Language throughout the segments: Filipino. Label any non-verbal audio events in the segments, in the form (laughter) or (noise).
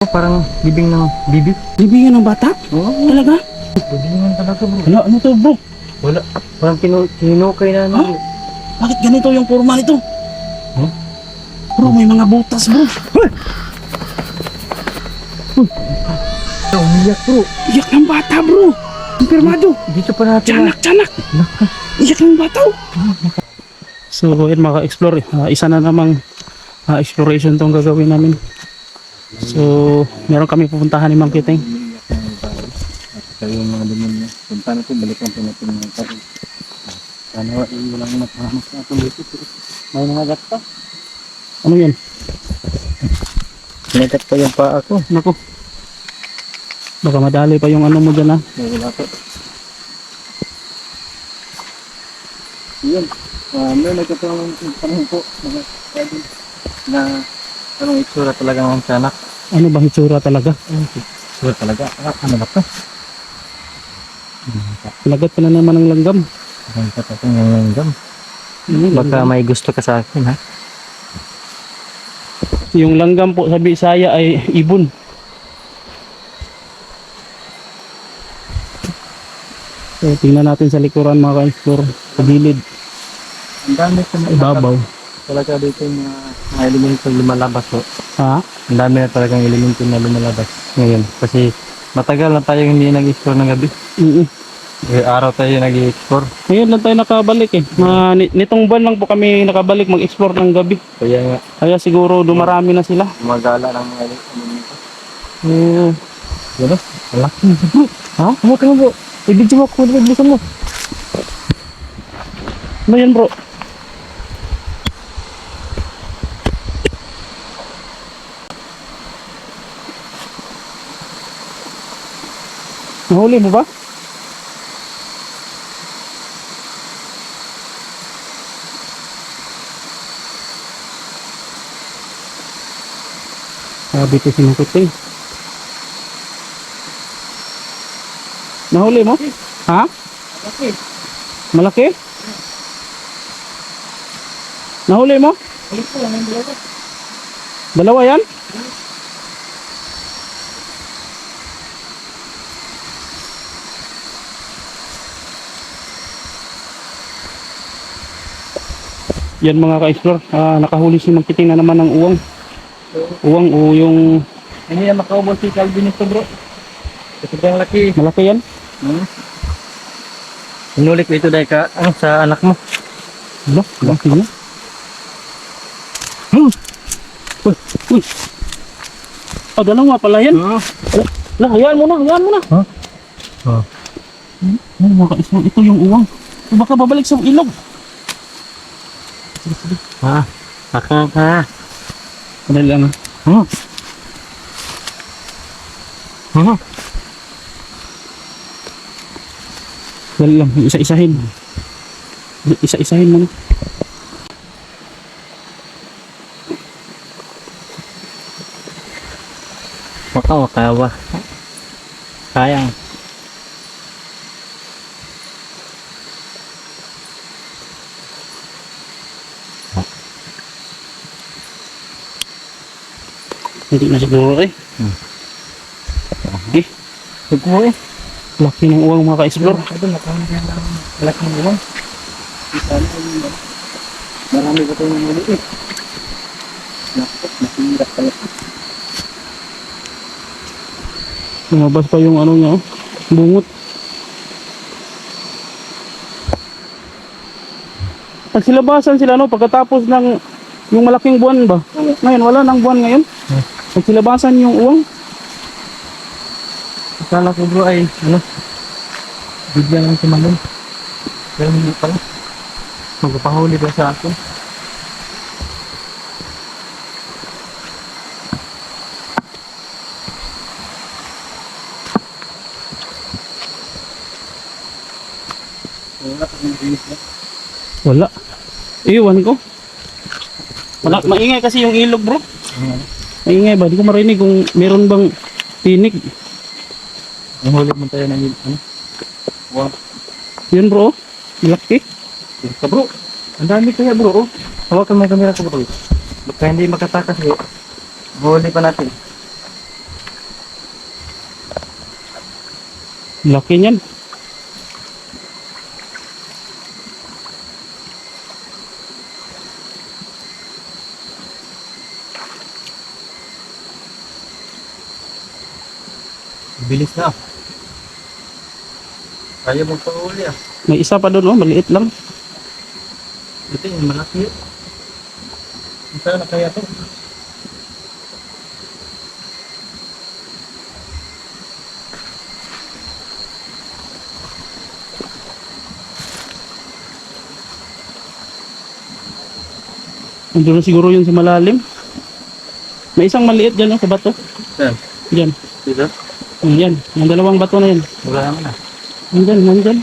Oh, parang bibing ng bibig. Bibigyan ng bata? Oo. Talaga? Bibingan talaga bro. Ano, ano to bro? Wala. Parang kinu kinukay na ano. Bakit ganito yung forma nito? Huh? Bro, may mga butas bro. Umiyak bro. Iyak ng bata bro. Kumpirmado. Dito pa natin na. Tiyanak, tiyanak. Iyak ng bata oh. So, yun mga ka-explore. ah, isa na namang ah, exploration tong gagawin namin. So, meron kami pupuntahan ni Mang Kiting. Kayo mga demonyo. Punta na po, balikan po natin yung tayo. Sana wa yung walang mapahamak na ito dito. May mga gata. Ano yan? Sinikat pa yung paa ko. Naku. Baka madali pa yung ano mo dyan ah. May wala po. Yun. Uh, may nagkataon ng tanong po. Mga na anong itsura talaga ng sanak. Ano ba hitsura talaga? Itsura talaga. Ah, ano ba to? Lagat ka na naman ng langgam. Ang katatong ng langgam. Ano, Baka may gusto ka sa akin ha. Yung langgam po sa Bisaya ay ibon. So, tingnan natin sa likuran mga ka-explore. Sa gilid, Ang dami sa ibabaw. Talaga dito yung mga, mga elemento lumalabas po. Ha? Ang dami na talagang elemento na lumalabas ngayon. Kasi matagal na tayo hindi nag-explore ng gabi. Oo. Eh, araw tayo nag-explore. Ngayon lang tayo nakabalik eh. Ma, ni- nitong buwan lang po kami nakabalik mag-explore ng gabi. Kaya nga, Kaya siguro dumarami na sila. gumagala ng mga elemento. Eh, Ano? Malaki. (laughs) ha? Ano ka mo? I-video mo ako. Bilisan mo. Ano yan bro? Nahuli mo ba? Sabi ko sinungkot eh. Nahuli mo? Ha? Malaki? Nahuli mo? Dalawa yan? Yan mga ka-explore, ah, nakahuli si Magkiting na naman ng uwang. Uwang o yung Hindi na makaubos si Calvin ito bro. Kasi ang laki. malaki yan. Hmm? Inulik ko ito dahil ka, ano, sa anak mo. Ano? Laki niya. Hmm. Uy, uy. Oh, dalawa pala yan. Hmm? Lah, hayaan mo na, hayaan mo na. Ha? Oh. Ay, mga ka-explore, ito yung uwang. Baka babalik sa ilog. Ha? Baka ha? Dali lang. Hmm? Hmm? Dali lang, isa-isahin. Isa-isahin mo wakawa. Sayang. Hindi na siguro eh. Hmm. Eh, Siguro eh. laki ng uwang mga ka-explore. Ito, nakamagyan lang. Laki ng yung Marami pa tayong maliit. Naku, nasira pala. Lumabas pa yung ano niya, oh. bungot. Nagsilabasan sila no pagkatapos ng yung malaking buwan ba? Ngayon wala nang buwan ngayon. Hmm. Nagsilabasan yung uwang. Akala ko bro ay, ano, bigyan lang tumalon. Pero hindi pala. Magpapahuli ba sa akin? Wala. Iwan ko. Wala, maingay kasi yung ilog bro. Ay nga ba, di ko marinig kung meron bang tinig. Nahulit mo tayo ng ano? Wow. Yun bro, laki. Ka bro, ang dami kaya bro. Hawakan mo ang camera ko bro. Baka hindi makatakas eh. Huli pa natin. Laki niyan. Bilis na. Kaya mo pa uli ah. May isa pa doon, oh, maliit lang. Ito yung malaki. Saan na kaya to? Andun na siguro yun sa malalim. May isang maliit dyan, oh, sa bato. Saan? Dyan. Dito? Yan. Yung dalawang bato na yan. Wala naman ah. Nandyan, nandyan.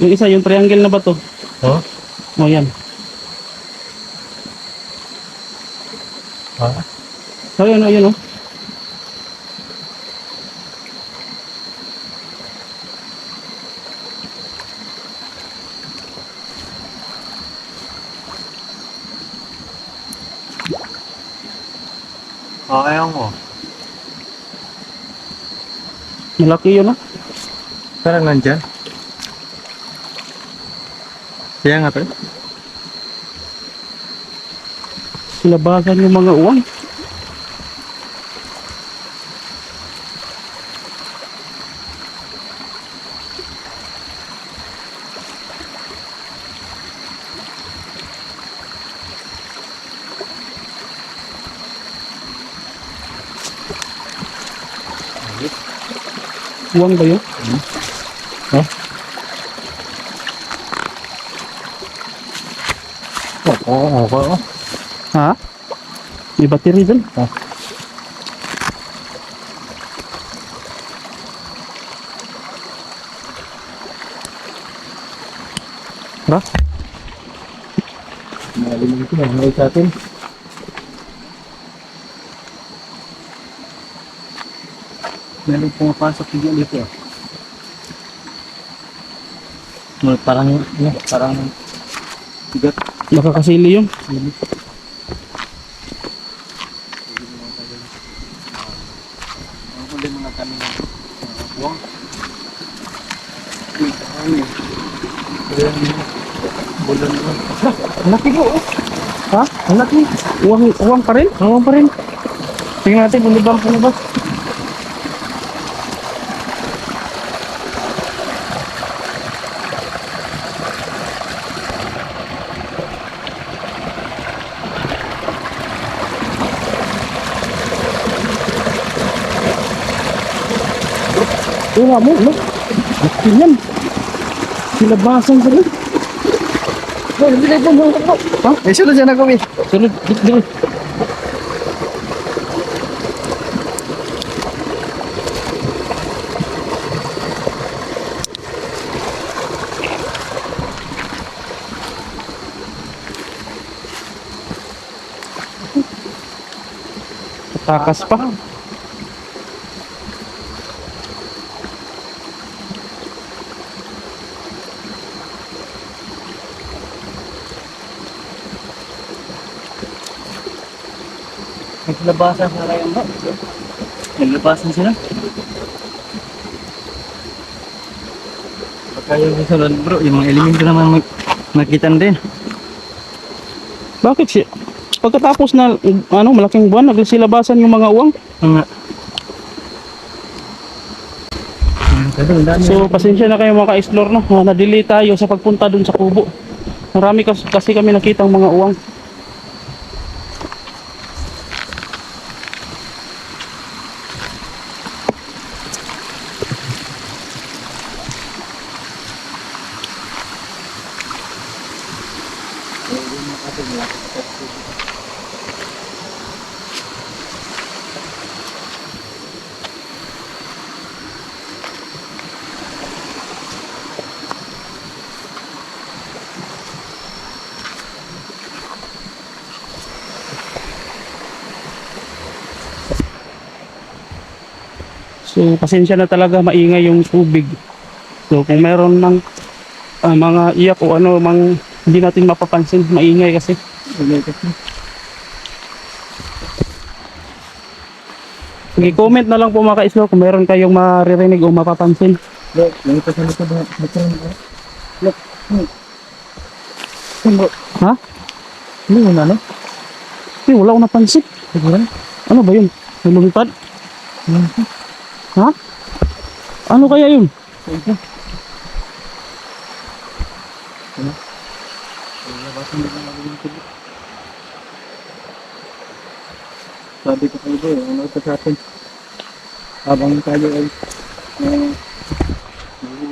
Yung isa, yung triangle na bato. Oh? O, yan. Ha? So, yun, yun, oh. Kaya mo. Malaki yun, oh. Parang nandyan. Kaya nga to. Labasan yung mga uwang. Uwang ba yun? Oh, oo, oo, oo. Ha? May battery dun. Ah. Tara. Malalim ito na. Ngayon sa atin. Meron pumapasok yung dito ah. Well, parang, ano, parang bigat. Nakakasili yun. Ang huli mga kami ng mga buwang. Ano eh. Ayan, bulan mo. Ang laki po, oh. Ha? Ang laki. Uwang, uwang pa rin? Uwang pa rin. Tingnan natin kung libang Wala mo, no? Laki yan. Silabasan sa rin. Wala, bilay po mo. Ha? Eh, sunod dyan ako eh. Sunod, dito, dito. Takas pa. Naglabasan sa rayon ba? Naglabasan sila. Pagka yung susunod bro, yung mga elemento naman mag makitan din. Bakit siya? Pagkatapos na ano malaking buwan, naglasilabasan yung mga uwang. Mga So pasensya na kayo mga ka-explore no. Ah, Na-delay tayo sa pagpunta dun sa kubo. Marami kas- kasi kami nakitang mga uwang. So pasensya na talaga maingay yung tubig. So kung meron ng ah, mga iyak o ano mang hindi natin mapapansin, maingay kasi. Sige, comment na lang po mga ka-explore kung meron kayong maririnig o mapapansin. Look, may ito sa likod na nagkaroon ba? Look. Ano? Ha? Ano yun ano? Eh, wala akong napansin. Ano ba yun? May lumipad? Ha? Ano kaya yun? Ano? Ay, labasan mo lang ang tubig. Sabi ko kayo eh, ano ito sa atin? Habang tayo ay uh,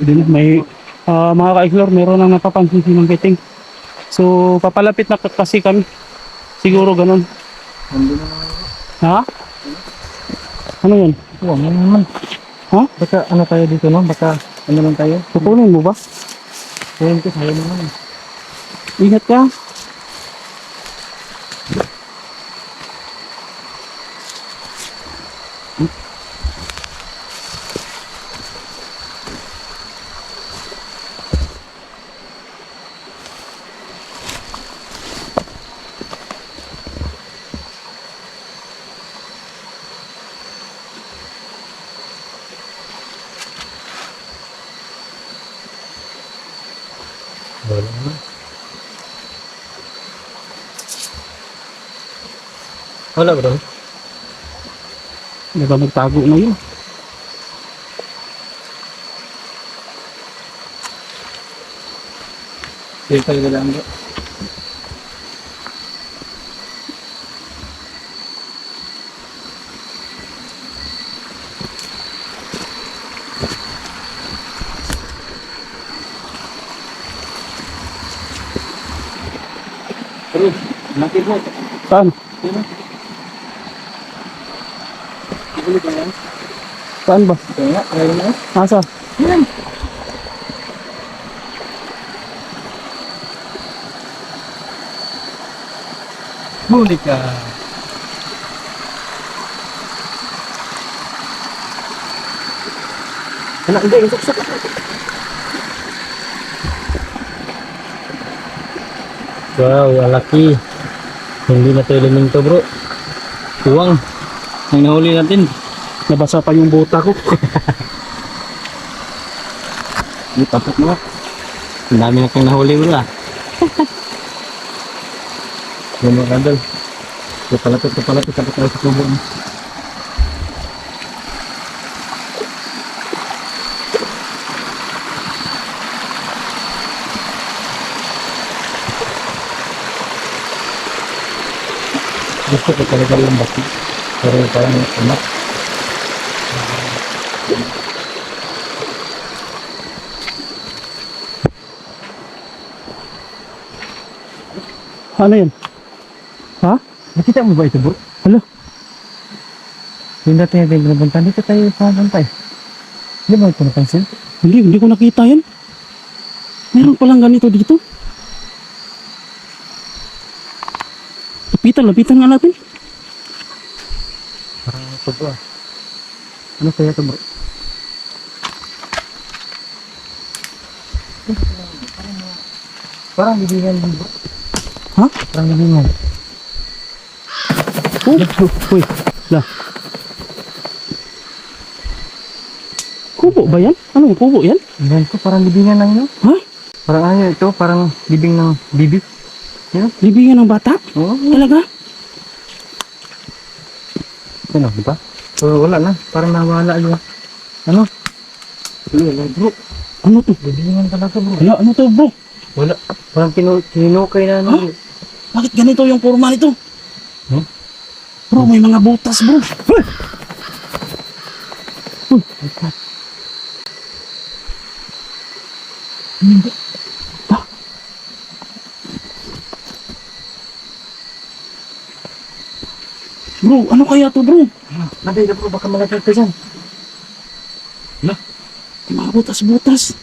Din, may ah, mga ka-explore, meron nang napapansin silang kiting. So, papalapit na kasi kami. Siguro ganun. Ha? Ano yun? Huwag mo naman. Ha? Baka ano tayo dito no? Baka ano lang tayo? Kukunin mo ba? Kunin ko sa'yo naman. Ingat ka. Wala ba doon? Baka magtago na yun. Sige talaga lang ba? Pero, nakit mo. Saan? Sino? Ibuli ba yan? Saan ba? Kaya nga, ayaw na. Nasa? Yan! Huli ka. Ano, hindi, isok-sok. Wow, laki. Hindi na to elemento bro. Tuwang. Ang nahuli natin. Nabasa pa yung buta ko. Hindi, tapos mo. Ang dami na kang nahuli bro ah. (laughs) Yan mo, Randall. Kapalapit, kapalapit, tapos tayo sa tubo mo. Gusto ko talaga yung baki. Pero parang anak. Ano yun? Ha? Nakita mo ba ito, bro? Hala? Yung dati natin binabantan, dito tayo pumapantay. Hindi mo ito napansin? Hindi, hindi ko nakita yan. Meron palang ganito dito. Lapitan, lapitan nga natin. Parang bro. ah. Ano kaya ito bro? Parang bibingan din bro. Ha? Parang bibingan. Oh, uy, la. Kubo ba yan? Ano yung kubo yan? Yan ko, parang bibingan lang yun. Ha? Parang ano ito, parang bibing ng bibi. Libingan ng bata? Oo, Talaga? Ano, di ba? So, wala na. Parang nawala yun. Ano? Wala, bro. Ano to? Bibingan talaga bro. Hala, ano to bro? Wala. Parang kinu kinukay na ano. Bakit ganito yung forma nito? Hmm? Bro, may mga butas bro. Uy! Uy! Hindi. Ah. Bro, ano kaya to bro? Nabi na bro, baka malagay ka dyan. May mga butas-butas.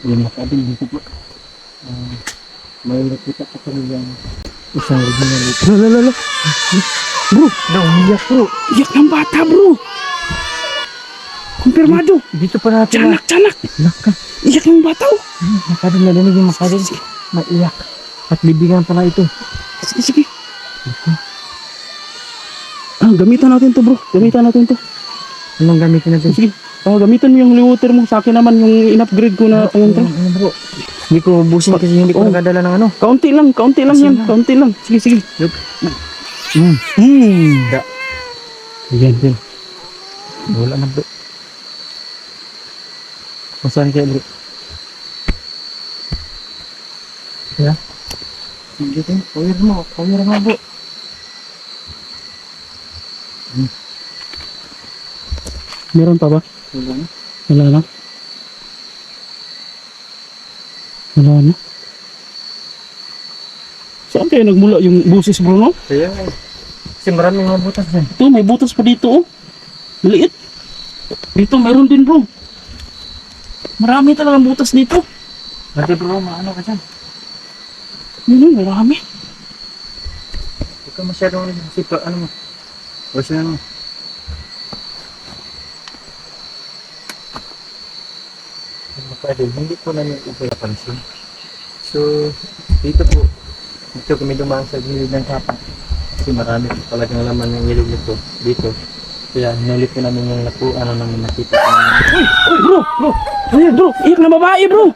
Yung nakabing dito bro. Ah, may nakita ka pa yung isang original ito. La la la la. Bro, Daw, umiyak bro. iyak ng bata bro. Kumpirmado. Dito pa natin na. Tiyanak, tiyanak. Naka, Iyak ng bata makadin na dinig yung makadin. Maiyak. At bibigyan pala ito. Sige, sige. Ah, gamitan natin to bro. Gamitan natin to. Anong gamitin natin? Sige. Ah, gamitan mo yung water mo. Sa akin naman yung in-upgrade ko na ayun to. Ano bro? Hindi ko ubusin kasi hindi ko Oh. nakadala ng ano. Kaunti lang, kaunti lang yan. Kaunti lang. Sige, sige. Mm. Hmm. Da. Yan, yan. Wala na bro. Masaan kaya bro? Ya. Tayo. Kawir mo. Kawir mo bro. Meron pa ba? Wala na. Wala na. Wala na. Saan kaya nagmula yung busis bro no? Kaya nga. Kasi maraming mga butas dyan. Ito, may butas pa dito oh. Maliit. Dito meron din bro. Marami talagang butas dito. Dati bro, maano ka dyan? Yun, oh, marami. Huwag ka masyadong sipa. Ano mo? Wash na mo. Ano pwede? Hindi po namin ito napansin. So, dito po, dito kami dumaan sa gilid ng kapa. Kasi marami po talagang laman ng ilog nito dito. Kaya hinuli po namin yung naku, ano namin nakita ko. Uy, uy bro, bro. Ay, bro, iyak na babae bro.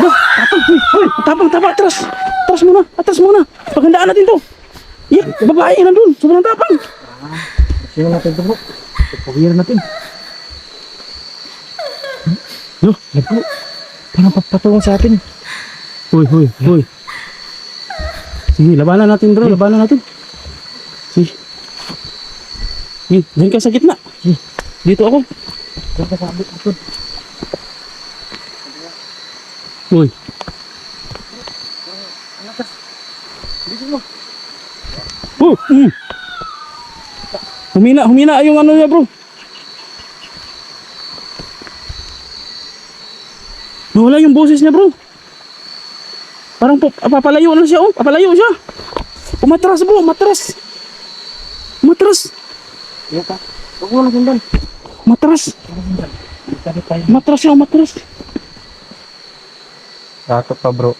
Bro, tapang, tapang, atras. Atras muna, atras muna. Paghandaan natin to. Iyak, babae na dun. Sobrang tapang. Sino natin ito bro? Pagpagir natin. Yo, Naku, parang papatungan sa atin. Uy, uy, uy. Sige, labanan natin bro, labanan natin. Sige. Sige, dyan ka sa gitna. Sige, Dito ako. Diyan ka sabit ako. Uy. Oh, mm. Humina, humina yung ano niya bro. Nawala yung boses niya bro. Parang po, papalayo na siya oh, papalayo siya. Umatras bro, umatras. Umatras, Iya ka. Huwag mo lang sundan. umatras. Umatras siya, umatras. Takot pa bro.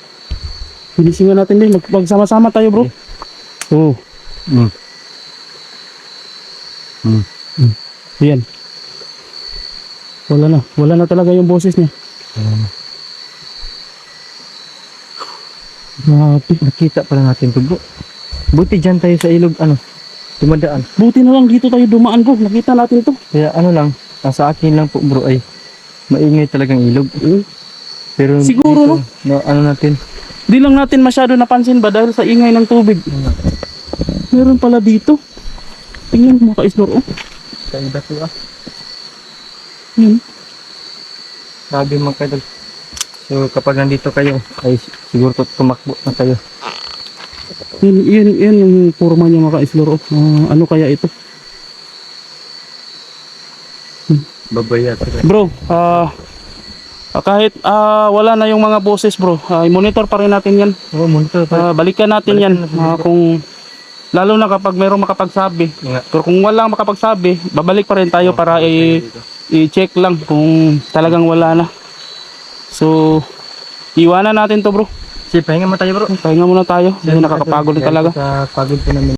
Finisingan natin din, mag magsama-sama tayo bro. Oo. Mm. Mm. Ayan. Wala na. Wala na talaga yung boses niya. Grabe. Nakita pala natin bro. Buti dyan tayo sa ilog ano. Tumadaan. Buti na lang dito tayo dumaan bro. Nakita natin to. Kaya ano lang. Ang sa akin lang po bro ay maingay talagang ilog. Eh, Pero Siguro, dito, no? ano natin. Di lang natin masyado napansin ba dahil sa ingay ng tubig. Meron pala dito. Tingnan mo mga ka-explore. Oh. Sa iba to ah. Yun. Sabi mga kadol. So kapag nandito kayo ay siguro to- tumakbo na kayo. Yun, yun, yun yung forma niya mga ka-explore. Oh. Ah, ano kaya ito? Babaya talaga. Bro, ah ah, kahit ah, wala na yung mga boses bro, ah, i-monitor pa rin natin yan. Oo, monitor pa. Ah, balikan natin Balikan yan natin bro. kung lalo na kapag mayroong makapagsabi. Nga. Pero kung walang makapagsabi, babalik pa rin tayo para i- i-check lang kung talagang wala na. So, iwanan natin to bro. Sige, pahinga mo tayo bro. Pahinga muna tayo. Kasi nakakapagod na talaga. Sa pagod po namin.